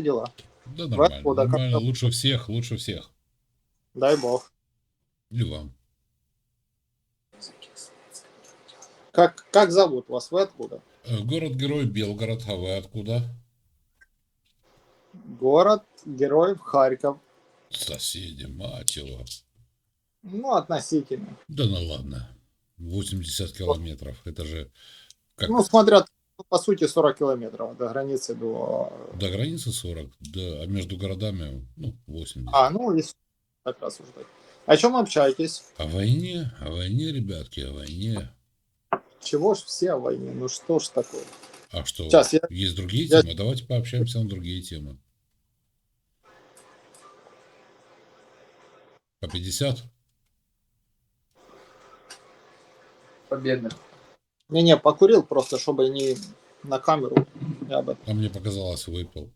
дела? Да нормально, как-то- нормально. Лучше всех, лучше всех. Дай бог. И вам. Как, как зовут вас? Вы откуда? Э, Город-герой Белгород, а вы откуда? Город Героев Харьков. Соседи, мать его. Ну, относительно. Да ну ладно. 80 километров. Это же как Ну, смотря, по сути, 40 километров до границы до... до границы 40, да, а между городами, ну, 80. А, ну, и как раз уже. так. О чем общаетесь? О войне, о войне, ребятки, о войне. Чего ж все о войне? Ну, что ж такое? А что, Сейчас я- есть другие я- темы? Давайте пообщаемся на другие темы. По 50? Победных. Не-не, покурил просто, чтобы не на камеру. Я об этом. А мне показалось, выпил.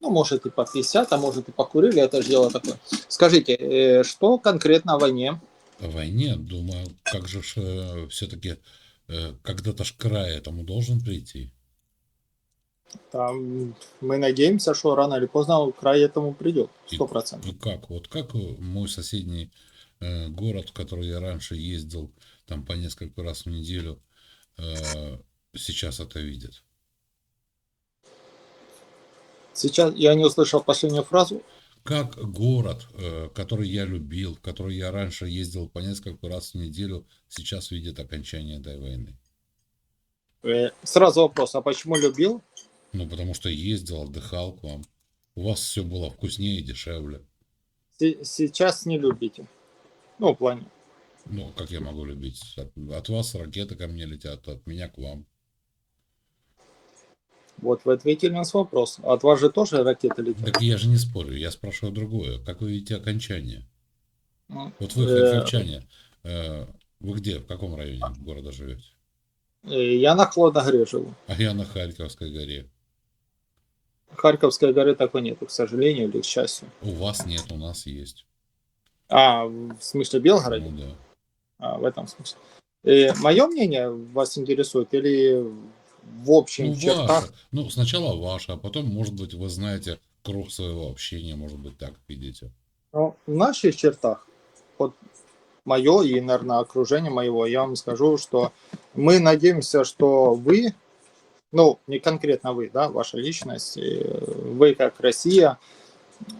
Ну, может, и по 50, а может, и покурили. Это же дело такое. Скажите, э, что конкретно о войне? О войне, думаю, как же все-таки когда-то ж край этому должен прийти. Там, мы надеемся, что рано или поздно край этому придет. Сто процентов. Ну как, вот как мой соседний э, город, в который я раньше ездил там по несколько раз в неделю, э, сейчас это видит. Сейчас я не услышал последнюю фразу. Как город, э, который я любил, в который я раньше ездил по несколько раз в неделю, сейчас видит окончание этой войны. Э, Сразу вопрос, а почему любил? Ну, потому что ездил, отдыхал к вам. У вас все было вкуснее и дешевле. Се- Сейчас не любите. Ну, в плане. Ну, как я могу любить? От, от вас ракеты ко мне летят, от меня к вам. Вот вы ответили на свой вопрос. От вас же тоже ракеты летят. Так я же не спорю, я спрашиваю другое. Как вы видите окончание? Ну, Вот вы, э, харьковчане, э, вы где, в каком районе города живете? э, Я на Холодногоре живу. А я на Харьковской горе. Харьковской горы такой нету, к сожалению или к счастью. У вас нет, у нас есть. А, в смысле Белгороде? Ну да. А, в этом смысле. мое мнение вас интересует или в общих Ну, чертах? ваше. Ну, сначала ваше, а потом, может быть, вы знаете круг своего общения, может быть, так видите. Ну, в наших чертах, вот мое и, наверное, окружение моего, я вам скажу, что мы надеемся, что вы, ну, не конкретно вы, да, ваша личность, э, вы как Россия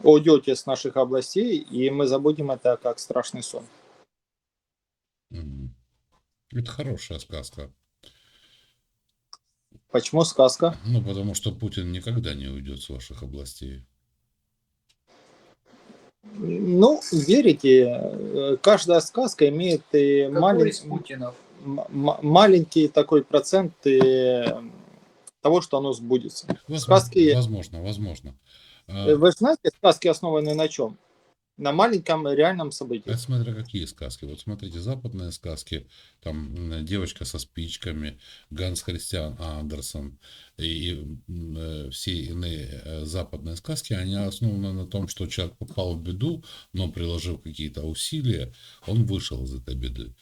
уйдете с наших областей, и мы забудем это как страшный сон. Это хорошая сказка. Почему сказка? Ну, потому что Путин никогда не уйдет с ваших областей. Ну, верите, э, каждая сказка имеет и Какой малень- из Путинов? м- м- маленький такой процент э, того, что оно сбудется. Возможно, Сказки- возможно, возможно. А, Вы знаете, сказки основаны на чем? На маленьком реальном событии. Это смотря какие сказки. Вот смотрите, западные сказки, там девочка со спичками, Ганс Христиан Андерсон и м, э, все иные э, западные сказки, они основаны на том, что человек попал в беду, но приложив какие-то усилия, он вышел из этой беды.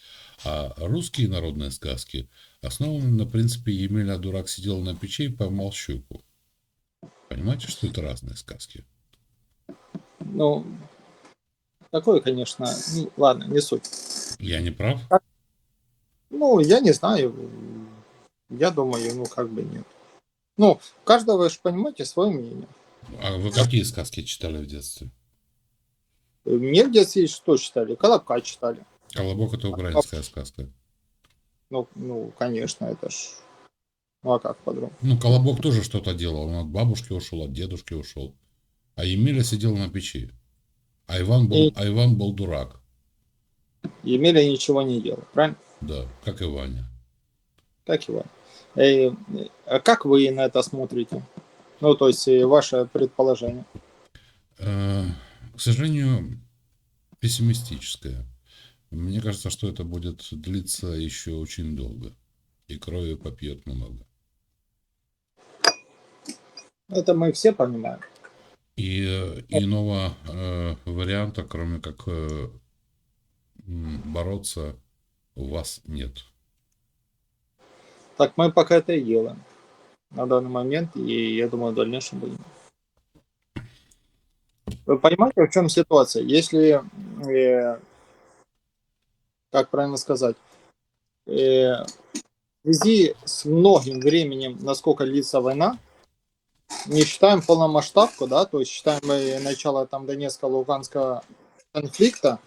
А русские народные сказки основаны на принципе Емеля Дурак сидел на печи и поймал щуку. Понимаете, что это разные сказки? Ну, такое, конечно, ну, ладно, не суть. Я не прав? Ну, я не знаю. Я думаю, ну, как бы нет. Ну, у каждого, вы же понимаете, свое мнение. А вы какие сказки читали в детстве? Мне в детстве что читали? Колобка читали. Колобок это украинская сказка. Ну, ну, конечно, это ж... Ну, а как по-другому? Ну, Колобок тоже что-то делал. Он от бабушки ушел, от дедушки ушел. А Емеля сидел на печи. А Иван был, И- а Иван был дурак. Емеля ничего не делал, правильно? Да, как и Ваня. Как его? Э, а как вы на это смотрите? Ну, то есть, э, ваше предположение. Э, К сожалению, пессимистическое. Мне кажется, что это будет длиться еще очень долго. И крови попьет много. Это мы все понимаем. И э, иного э, варианта, кроме как э, бороться, у вас нет. Так мы пока это и делаем. на данный момент, и я думаю, в дальнейшем будем. Вы понимаете, в чем ситуация? Если, э, как правильно сказать, э, в связи с многим временем, насколько длится война, не считаем полномасштабку, да, то есть считаем мы начало там Донецко-Луганского конфликта,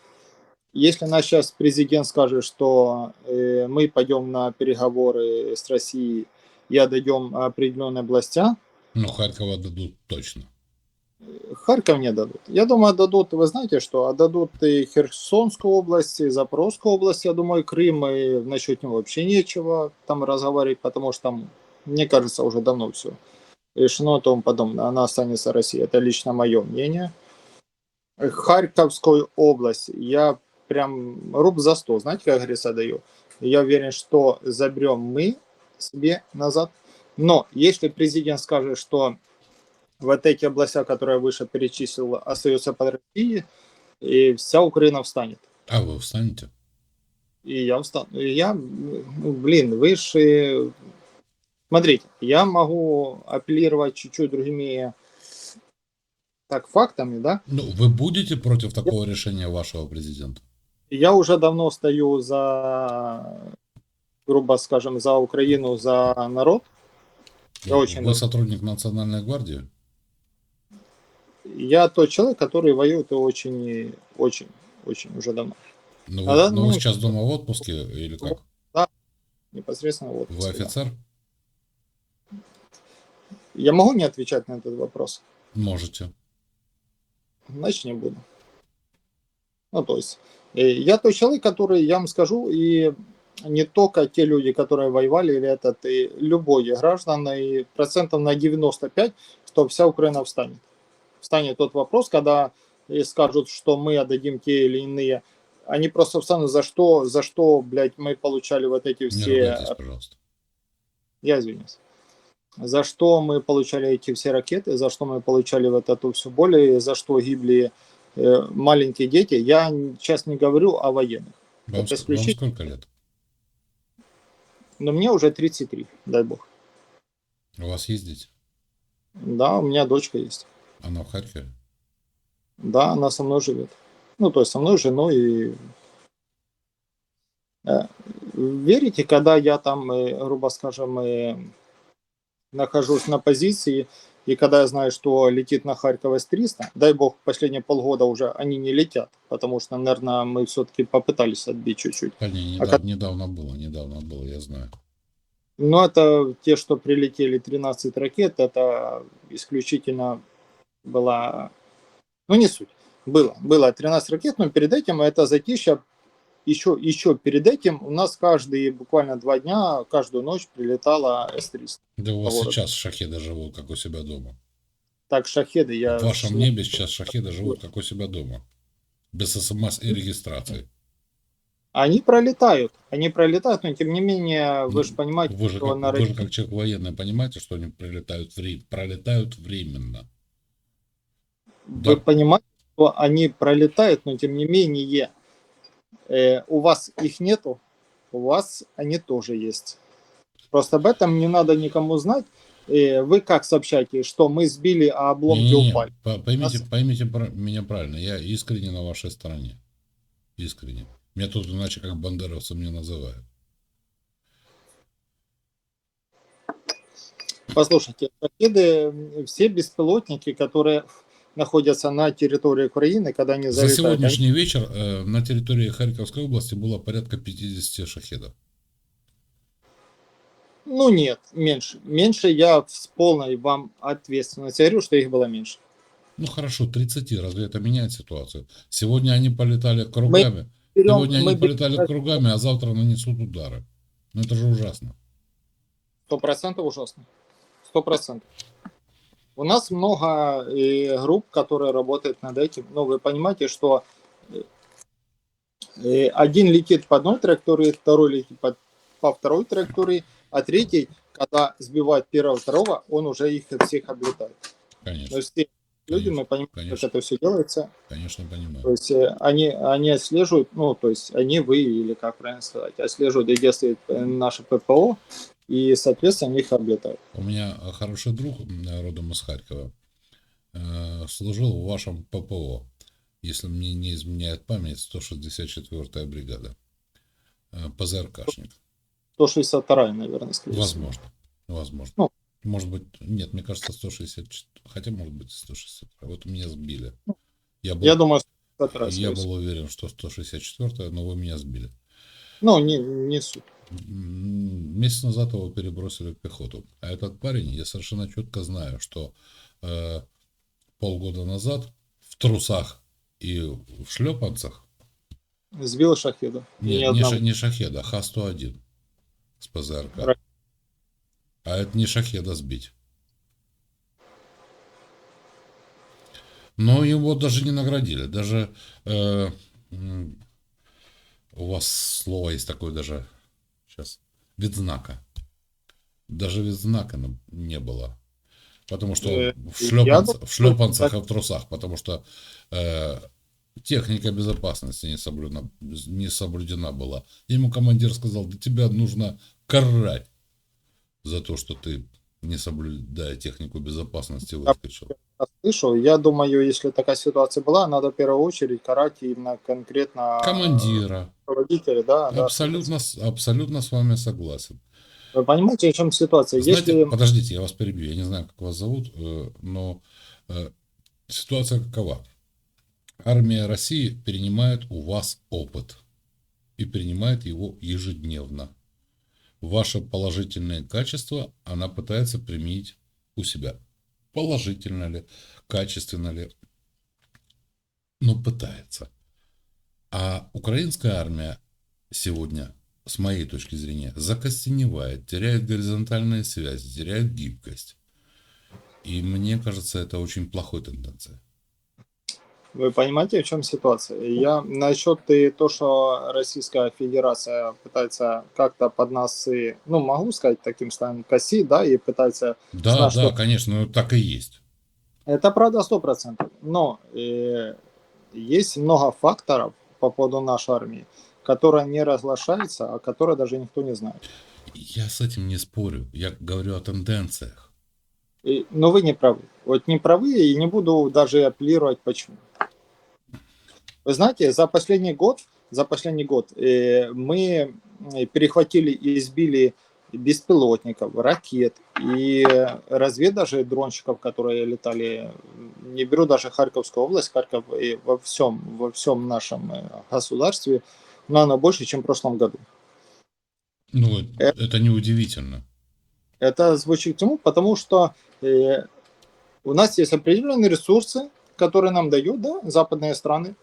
если наш сейчас президент скажет, что э, мы пойдем на переговоры с Россией и отдадем определенные областя, Ну, Харькова дадут точно. Харьков не дадут. Я думаю, отдадут, вы знаете, что отдадут и Херсонскую область, и Запорожскую область, я думаю, Крым, и насчет него вообще нечего там разговаривать, потому что там, мне кажется, уже давно все решено и тому подобное. Она останется Россией. Это лично мое мнение. Харьковскую область я прям руб за сто, знаете, как говорится, даю. Я уверен, что заберем мы себе назад. Но если президент скажет, что вот эти области, которые я выше перечислил, остаются под Россией, и вся Украина встанет. А вы встанете? И я встану. И я, ну, блин, вы же... Смотрите, я могу апеллировать чуть-чуть другими так фактами, да? Ну, вы будете против такого решения вашего президента? Я уже давно стою за, грубо скажем, за Украину, за народ. Я очень Вы давно. сотрудник Национальной гвардии? Я тот человек, который воюет очень, очень, очень уже давно. Ну, А, вы, да, ну, вы ну, сейчас дома в отпуске или как? Непосредственно вот. Вы офицер? Я могу не отвечать на этот вопрос? Можете. Значит, не буду. Ну, то есть, э, я тот человек, который, я вам скажу, и не только те люди, которые воевали, или этот, и любой граждан, и процентов на 95, что вся Украина встанет. Встанет тот вопрос, когда скажут, что мы отдадим те или иные, они просто встанут, за что, за что, блядь, мы получали вот эти Не все ругайтесь, пожалуйста. я извиняюсь. За что мы получали эти все ракеты, за что мы получали вот эту всю боль, и за что гибли э, маленькие дети. Я сейчас не говорю о военных. Вам, Это ск- вам сколько лет? Но мне уже 33, дай бог. У вас есть дети? Да, у меня дочка есть. Она в Харькове? Да, она со мной живет. Ну, то есть со мной, женой и... Э, Верите, когда я там, э, грубо скажем, нахожусь на позиции, и когда я знаю, что летит на Харьков С-300, дай бог, последние полгода уже они не летят, потому что, наверное, мы все-таки попытались отбить чуть-чуть. Да не, А как- недавно было, недавно было, я знаю. Но это те, что прилетели 13 ракет, это исключительно была... Ну, не суть. Было, было 13 ракет, но перед этим это затишье. Еще, еще перед этим у нас каждые буквально два дня, каждую ночь прилетала С-300. Да у вас городу. сейчас шахеды живут, как у себя дома. Так, шахеды я... В вашем небе сейчас шахеды живут, как у себя дома. Без смс и регистрации. Они пролетают, они пролетают, но тем не менее, вы Ну, же понимаете, Вы же, что как, на вы же как человек военный понимаете, что они прилетают, вре- пролетают временно. Вы Да. понимаете, что они пролетают, но тем не менее э, у вас их нету, у вас они тоже есть. Просто об этом не надо никому знать. Э, вы как сообщаете, что мы сбили, а обломки Не-не-не, упали? по- Поймите, Нас- поймите меня правильно, я искренне на вашей стороне. Искренне. Меня тут иначе как бандеровцем не называют. Послушайте, м, все беспилотники, которые находятся на территории Украины, когда они За залетают, они- сегодняшний вечер э, на территории Харьковской области было порядка 50 шахедов. ну нет, меньше. Меньше я с полной вам ответственностью говорю, что их было меньше. Ну хорошо, 30, разве это меняет ситуацию? Сегодня они полетали кругами, Берем- сегодня они мы полетали берем- кругами, а завтра нанесут удары. Ну это же ужасно. Сто процентов ужасно. Сто процентов. У нас много э, групп, которые работают над этим. Но вы понимаете, что э, э, один летит по одной траектории, второй летит по, по второй траектории, а третий, когда сбивает первого, второго, он уже их всех облетает. То Конечно, есть все люди, мы понимаем, конечно. как это все делается. конечно, То понимаю. есть э, они, они отслеживают, ну, то есть они, вы, или как правильно сказать, отслеживают, стоит э, наше ППО, и, соответственно, их облетают. У меня хороший друг родом из Харькова э, служил в вашем ППО, если мне не изменяет память, 164-я бригада. Э, ПЗРКшник. 162 наверное, скорее всего. Возможно. Возможно. Ну. Может быть, нет, мне кажется, 164, хотя может быть 162. Вот меня сбили. Я был, Я думаю, 162, я был уверен, что 164, но вы меня сбили. Ну, не, не суть. Месяц назад его перебросили в пехоту. А этот парень, я совершенно четко знаю, что э, полгода назад в трусах и в шлепанцах, Сбил шахеда. не, Ни не, не Шахеда, Ха-101 с ПЗРК. Ра- А это не Шахеда сбить. Но его даже не наградили. Даже э, у вас слово есть такое даже сейчас видзнака. Даже видзнака нам не было. Потому что Э, в, я шлепанц- в шлепанцах и в трусах, потому что э, техника безопасности не соблюдена, не соблюдена была. Ему командир сказал, да тебя нужно карать за то, что ты не соблюдая технику безопасности выскочил. Я слышу. Я думаю, если такая ситуация была, надо в первую очередь карать именно конкретно Командира. руководителя, да, да. Абсолютно, с- абсолютно с вами согласен. Вы понимаете, в чем ситуация? Знаете, Если подождите, я вас перебью. Я не знаю, как вас зовут, э, но э, ситуация какова? Армия России перенимает у вас опыт и принимает его ежедневно. Ваши положительные качества она пытается применить у себя. Положительно ли, качественно ли, но пытается. А украинская армия сегодня, с моей точки зрения, закостеневает, теряет горизонтальные связи, теряет гибкость. И мне кажется, это очень плохой тенденция. Вы понимаете, в чем ситуация? Я насчет и то, что Российская Федерация пытается как-то под нас, и, ну, могу сказать таким словом, коси, да, и пытается... Да, Знаешь, да, что- конечно, ну, так и есть. Это правда сто процентов. Но э, есть много факторов по поводу нашей армии, которые не разглашаются, а которые даже никто не знает. Я с этим не спорю. Я говорю о тенденциях. И- но вы не правы. Вот не правы, и не буду даже апеллировать почему. Вы знаете, за последний год, за последний год э, мы э, перехватили и избили беспилотников, ракет и развед даже дронщиков, которые летали. Не беру даже Харьковскую область, Харьков и во всем, во всем нашем э, государстве, но оно больше, чем в прошлом году. Ну, Э. это неудивительно. Это звучит к чему? Потому что э, у нас есть определенные ресурсы, которые нам дают, да, западные страны.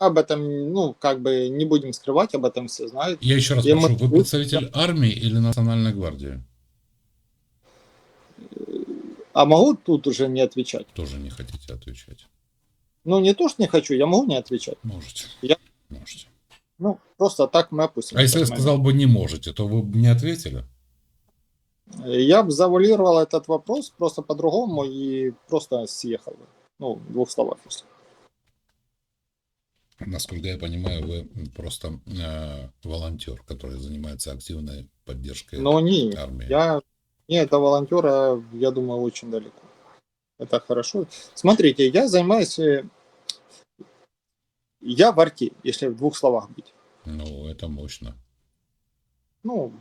Об этом, ну, как бы не будем скрывать, об этом все знают. Я еще раз Я прошу, могу- вы представитель армии или национальной гвардии? А могу тут уже не отвечать. Тоже не хотите отвечать. Ну, не то, что не хочу, я могу не отвечать. Можете. Я- Можете. Ну, просто так мы опустим. А если я сказал бы не можете, то вы бы не ответили? Я бы завуалировал этот вопрос просто по-другому и просто съехал бы. Ну, в двух словах. если. Насколько я понимаю, вы просто э, волонтер, который занимается активной поддержкой Но не, армии. Я не до волонтера, я думаю, очень далеко. Это хорошо. Смотрите, я занимаюсь... э, Я в арте, если в двух словах быть. Ну, это мощно. Ну,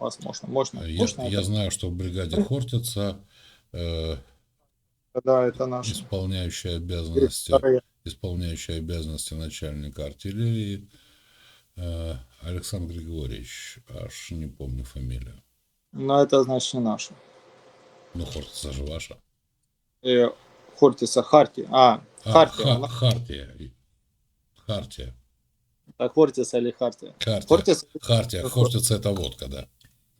возможно, можно. Я, можно я это- знаю, что в бригаде Хортица э, Да, это наш. исполняющий обязанности, исполняющий обязанности начальника артиллерии э, Александр Григорьевич, аж не помню фамилию. Но это значит не наш. Ну, Хортица же ваша. Э, Хортиса Харти. А, А, Хартия. Ха- Хартия. Хартия. Так, Хортиса или Хартия? Хартия. Хортис Хартия. Хор- Хортица это водка, да.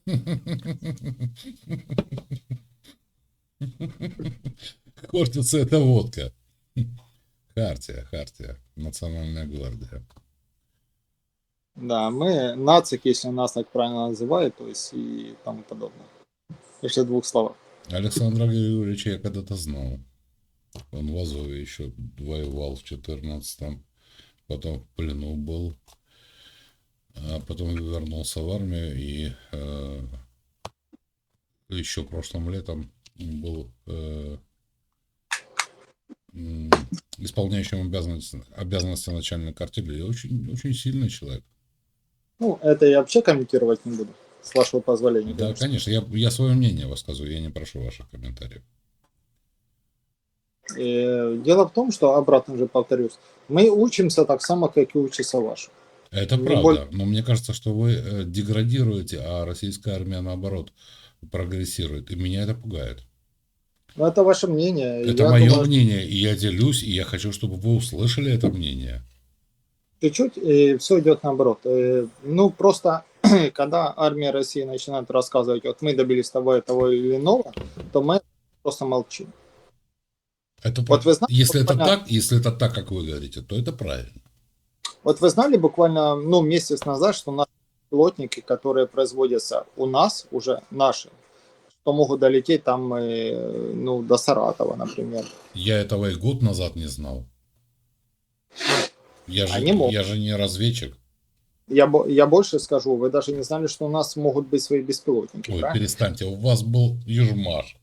Хортица это водка. Хартия, Хартия. Национальная гвардия. Да, мы нацик, если нас так правильно называют, то есть и тому подобное. Если в двух словах. Александра Григорьевича я когда-то знал. Он в Азове еще воевал в 14-м. Потом в плену был. А потом вернулся в армию и э, еще прошлым летом был э, исполняющим обязанности, обязанности начальника артиллерии. Очень, очень сильный человек. Ну, это я вообще комментировать не буду, с вашего позволения. Да, конечно, я, я свое мнение высказываю, я не прошу ваших комментариев. Э, Дело в том, что, обратно же повторюсь, мы учимся так само, как и учится ваши. Это правда, боль- но мне кажется, что вы э, деградируете, а российская армия наоборот прогрессирует, и меня это пугает. Но это ваше мнение. и Это я мое думаю, мнение, и я делюсь, и я хочу, чтобы вы услышали это мнение. чуть-чуть все идет наоборот. Э, Ну, просто когда армия России начинает рассказывать, вот мы добились того, того или иного, то мы просто молчим. Это Вот вы знаете, если это буквально- так, если это так, как вы говорите, то это правильно. Вот вы знали буквально ну, месяц назад, что наши плотники, которые производятся у нас, уже наши, что могут долететь там э, ну, до Саратова, например. Я этого и год назад не знал. Я же, Они могут. я же не разведчик. Я, я больше скажу, вы даже не знали, что у нас могут быть свои беспилотники. Ой, правильно? перестаньте, у вас был Южмаш.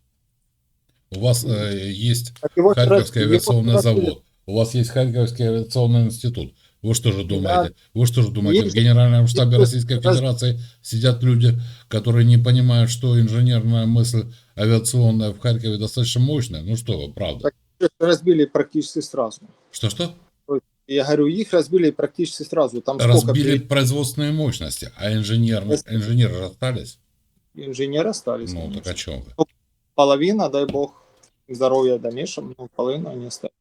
У вас э, есть Харьковский авиационный завод. У вас есть Харьковский авиационный институт. Вы что же думаете? Да. Что же думаете? В Генеральном штабе Российской Федерации сидят люди, которые не понимают, что инженерная мысль авиационная в Харькове достаточно мощная. Ну что вы, правда? Разбили практически сразу. Что-что? Я говорю, их разбили практически сразу. Там сколько Разбили при- производственные мощности, а инженерные, инженеры же остались. инженеры остались. Ну, конечно. так о чем вы? Половина, дай бог, здоровья дальнейшем, но половину они остались.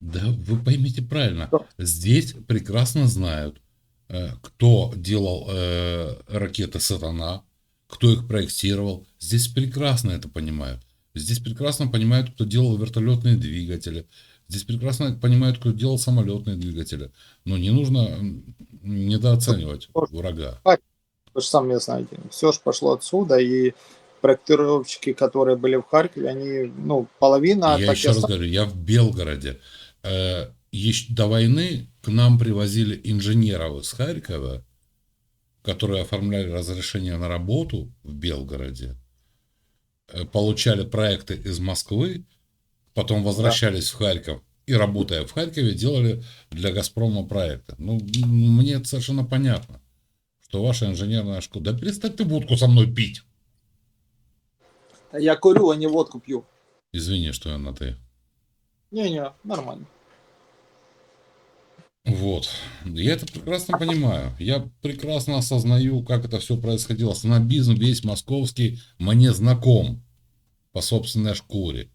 Да, вы поймите правильно. Да. Здесь прекрасно знают, э, кто делал э, ракеты «Сатана», кто их проектировал. Здесь прекрасно это понимают. Здесь прекрасно понимают, кто делал вертолетные двигатели. Здесь прекрасно понимают, кто делал самолетные двигатели. Но не нужно недооценивать врага. Вы же сами знаете, все же пошло отсюда, и проектировщики, которые были в Харькове, они, ну, половина... Я еще раз говорю, я в Белгороде. Э, до войны к нам привозили инженеров из Харькова, которые оформляли разрешение на работу в Белгороде, э, получали проекты из Москвы, потом возвращались в Харьков и, работая в Харькове, делали для «Газпрома» проекты. Ну, мне это совершенно понятно, что ваша инженерная школа... Да перестань ты водку со мной пить! Я курю, а не водку пью. Извини, что я на «ты». Не-не, нормально. Вот. Я это прекрасно понимаю. Я прекрасно осознаю, как это все происходило. Снобизм весь московский мне знаком по собственной шкуре.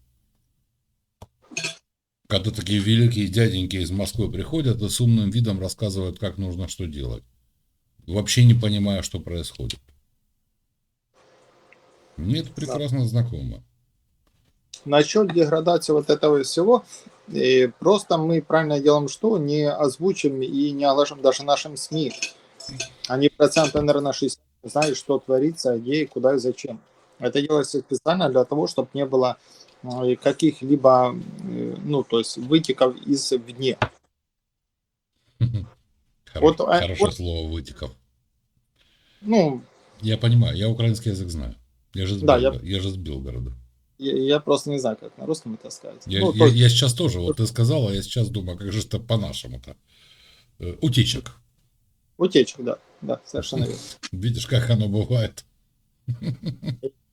Когда такие великие дяденьки из Москвы приходят и с умным видом рассказывают, как нужно что делать. Вообще не понимая, что происходит. Мне это прекрасно знакомо. Насчет деградации вот этого всего, и просто мы правильно делаем что? Не озвучим и не оглашим даже нашим СМИ. Они процентов, наверное, 60 знают, что творится, где и куда и зачем. Это делается специально для того, чтобы не было каких-либо, э, ну, то есть вытеков из вне. Вот, а, Хорошее вот- слово вытеков. Ну, Я понимаю, я украинский язык знаю. Я же с, Да, я- Белго- я же с Белгорода. Я, я просто не знаю, как на русском это сказать. Я, ну, я- то есть- я сейчас тоже, вот ты сказала, я сейчас думаю, как же это по-нашему-то. Э, Утечек. утечек, да, да, совершенно верно. Видишь, как оно бывает.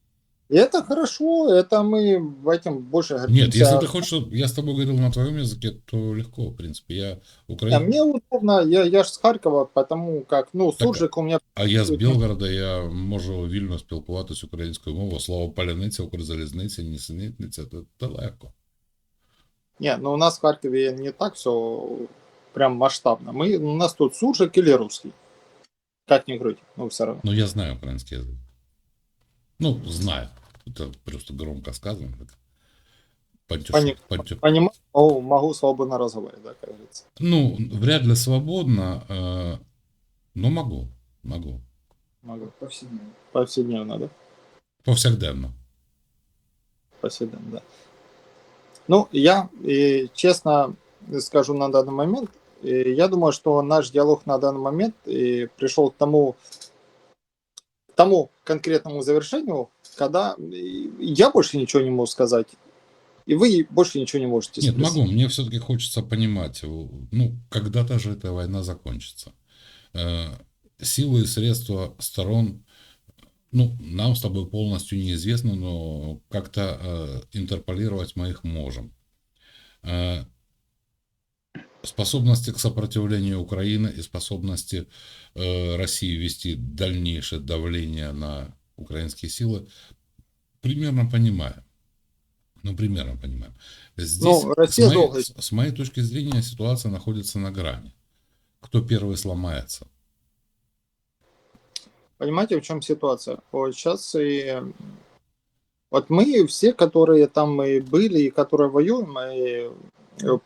И это хорошо, это мы в этом больше Нет, гордимся. если ты хочешь, чтобы я с тобой говорил на твоем языке, то легко, в принципе. Я А украинец, мне удобно, я, я ж з Харкова, потому как, ну, Так, суржик у меня а я з Білгорода, я можу вільно спілкуватися українською мовою. Слово паляниця, Укрзалізниця, нісенітниця, це, це легко. Не, ну у нас в Харькове не так все прям масштабно. Мы, у нас тут суржик или русский. Как ни крути, ну все равно. Ну, я знаю український язик. Ну, знаю. Это просто громко сказано. Пантюш- Пони- Понимаю, могу, могу свободно разговаривать, да, как говорится. Ну, вряд ли свободно, э, но могу, могу. Могу. Повседневно. Повседневно, да? Повсякденно. Повседневно, да. Ну, я, и, честно скажу на данный момент, И я думаю, что наш диалог на данный момент и пришел к тому, к тому конкретному завершению, когда я больше ничего не могу сказать, и вы больше ничего не можете Нет, спросить. могу. Мне все-таки хочется понимать, э, ну, когда-то же эта война закончится. Э, Силы и средства сторон, ну, нам с тобой полностью неизвестно, но как-то э, интерполировать мы их можем. Способности к сопротивлению Украины и способности России вести дальнейшее давление на украинские силы примерно понимаем. Ну, примерно понимаем. Здесь, Ну, Россия с, моей, долго- с- моей точки зрения, ситуация находится на грани. Кто первый сломается? Понимаете, в чем ситуация? Вот сейчас и вот мы все, которые там и были, и которые воюем, и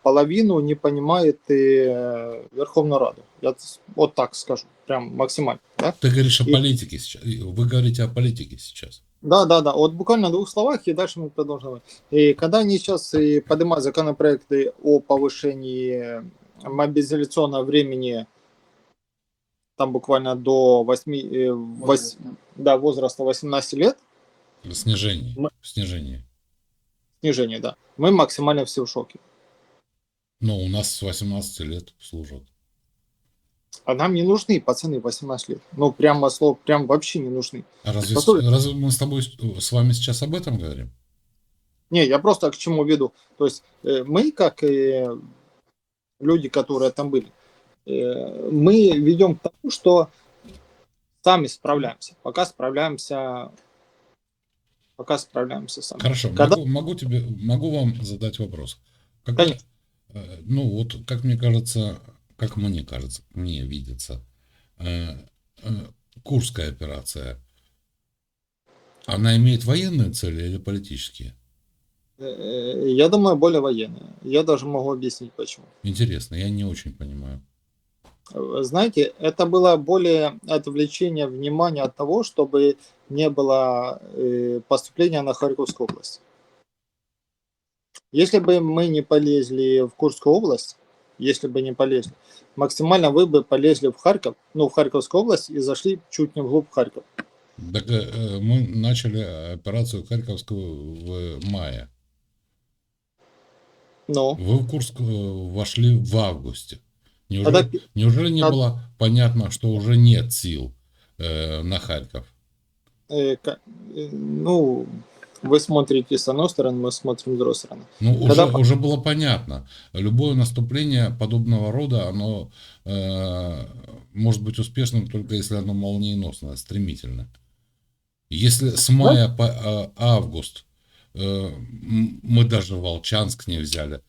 половину не понимает и э, Верховную Раду. Я вот так скажу, прям максимально. Да, Ты говоришь о И- политике сейчас. Вы говорите о политике сейчас. да, да. да. Вот буквально в двух словах, и дальше мы продолжим. И когда они сейчас и поднимают законопроекты о повышении мобилизационного времени там буквально до 8, э, вось- да, возраста 18 лет, Снижение. Мы- Снижение. снижение, да, мы максимально все в шоке. Но у нас с 18 лет служат. А нам не нужны пацаны 18 лет. Ну, прямо слово, прям вообще не нужны. А разве, Послушай. разве мы с тобой, с- вами сейчас об этом говорим? Не, я просто к чему веду. То есть э, мы, как и люди, которые там были, э, мы ведем к тому, что сами справляемся. Пока справляемся, пока справляемся сами. Хорошо, Когда- могу, могу тебе, могу вам задать вопрос. Как- Конечно. Э, ну вот, как мне кажется, как мне кажется, мне видится, э, э, Курская операция, она имеет военные цели или политические? Я думаю, более военные. Я даже могу объяснить почему. Интересно, я не очень понимаю. Знаете, это было более отвлечение внимания от того, чтобы не было поступления на Харьковскую область. Если бы мы не полезли в Курскую область, если бы не полезли, максимально вы бы полезли в Харьков, ну, в Харьковскую область и зашли чуть не вглубь Харькова. Так, э, э, мы начали операцию Харьковскую в мае. Но Вы в Курск э, вошли в августе. Неужели, тогда неужели не Тод- было понятно, что уже нет сил э, на Харьков? э, э, ну, вы смотрите с одной стороны, мы смотрим с другой стороны. Ну, Когда уже, уже было понятно. Любое наступление подобного рода, оно э, может быть успешным только если оно молниеносное, стремительное. Если с мая по э, август э, мы даже Волчанск не взяли,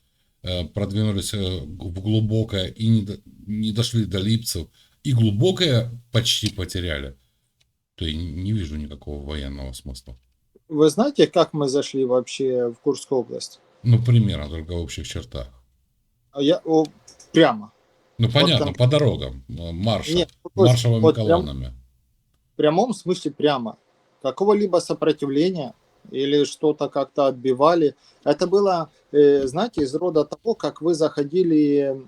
э, продвинулись э, в глубокое и не, до- не дошли до Липцев, и глубокое почти потеряли, то я не вижу никакого военного смысла. Вы знаете, как мы зашли вообще в Курскую область? Ну, примерно, только в общих чертах. А Я, о, прямо. Ну, понятно, там- по дорогам, э, марша, Нет, есть маршевыми вот прям- колоннами. в прямом смысле прямо. Какого-либо сопротивления или что-то как-то отбивали. Это было, э, знаете, из рода того, как вы заходили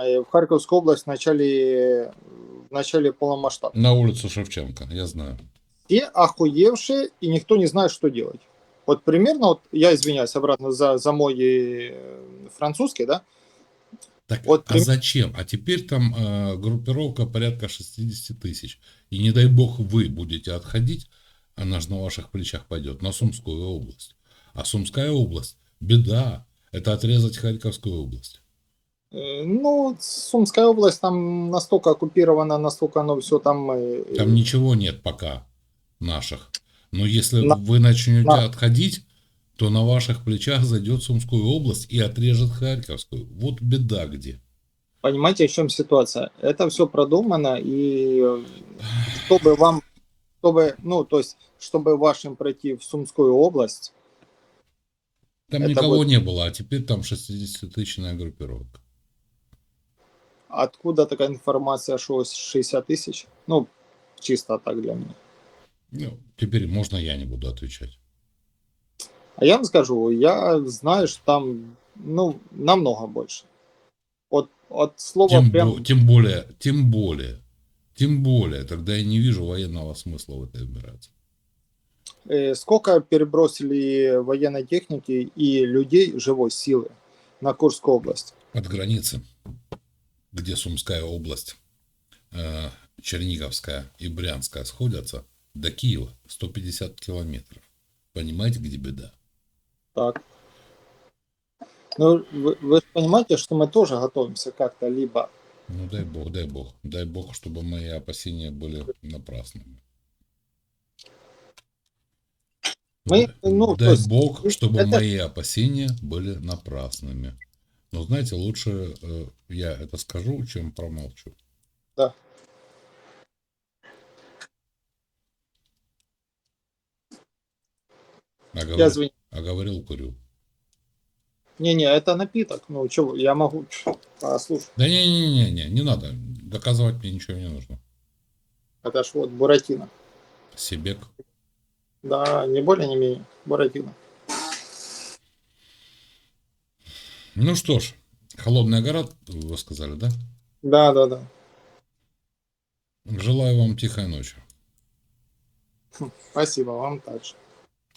э, в Харьковскую область в начале, в начале полномасштаба. На улицу Шевченко, я знаю. Все охуевшие, и никто не знает, что делать. Вот примерно, вот я извиняюсь обратно за, за мой э, французский, да, Так, Вот а зачем? А теперь там э, группировка порядка 60 тысяч. И не дай бог вы будете отходить, она же на ваших плечах пойдет, на Сумскую область. А Сумская область, беда, это отрезать Харьковскую область. Э, Ну, Сумская область там настолько оккупирована, настолько оно все там... э, Там ничего нет пока наших. Но если На- вы начнете на- отходить, то на ваших плечах зайдет Сумскую область и отрежет Харьковскую. Вот беда где. Понимаете, в чем ситуация? Это все продумано, и э, чтобы вам, чтобы, ну, то есть, чтобы вашим пройти в Сумскую область, Там никого вот- не было, а теперь там 60-тысячная группировка. откуда такая информация, что 60 тысяч? Ну, чисто так для меня. Ну, теперь можно я не буду отвечать. А я вам скажу, я знаю, что там, ну, намного больше. Вот от слова Тем, прям... тем более, тем более, тем более, тогда я не вижу военного смысла в этой операции. Э, Сколько перебросили военной техники и людей живой силы на Курскую область? От границы, где Сумская область, э, Черниговская и Брянская сходятся, до Киева 150 километров. Понимаете, где беда? Так. Ну, вы, вы понимаете, что мы тоже готовимся как-то либо... Ну дай бог, дай бог, дай бог, чтобы мои опасения были напрасными. Мы, ну, дай есть, бог, чтобы это- мои опасения были напрасными. Но знаете, лучше э, я это скажу, чем промолчу. Да. А Я говорил, звоню. а говорил курю. Не-не, это напиток. Ну, чего, я могу послушать. Да не-не-не, не надо. Доказывать мне ничего не нужно. Это ж вот Буратино. Себек. Да, не более, не менее. Буратино. Ну что ж, холодная гора, вы сказали, да? Да, да, да. Желаю вам тихой ночи. Спасибо вам также.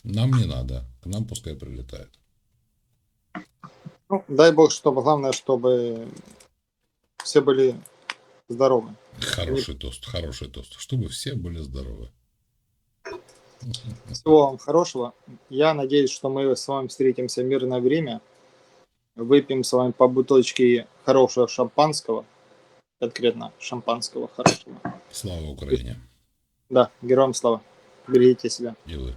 Нам не надо, к нам пускай прилетает. Ну, дай бог, чтобы главное, чтобы все были здоровы. Хороший тост, хороший тост. Чтобы все были здоровы. Всего вам хорошего. Я надеюсь, что мы с вами встретимся в мирное время. Выпьем с вами по бутылочке хорошего шампанского. Конкретно шампанского хорошего. Слава Украине. Да, героям слава. Берегите себя. И вы.